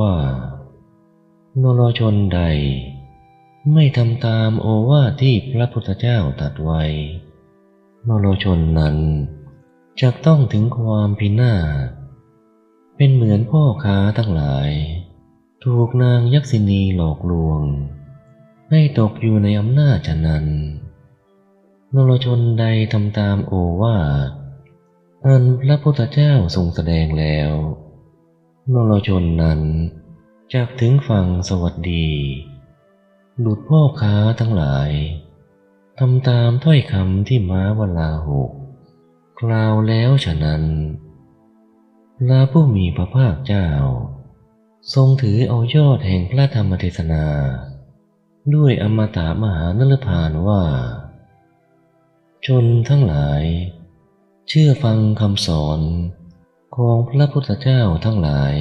ว่านรชนใด ไม่ทำตามโอวาทที่พระพุทธเจ้าตรัสไว้นรชนนั้นจะต้องถึงความพินาศเป็นเหมือนพ่อค้าทั้งหลาย ถูกนางยักษินีหลอกลวง ให้ตกอยู่ในอำนาจฉะนั้นนรชนใดทำตามโอวาทอันพระพุทธเจ้าทรงแสดงแล้ว นรชนนั้นจากถึงฝั่งสวัสดีหลุดพ่อค้าทั้งหลายทำตามถ้อยคำที่ม้าวลาหกกล่าวแล้วฉะนั้นพระผู้มีพระภาคเจ้า ทรงถือเอายอดแห่งพระธรรมเทศนา ด้วยอมตะมหานรพานว่า ชนทั้งหลาย เชื่อฟังคำสอน ของพระพุทธเจ้าทั้งหลาย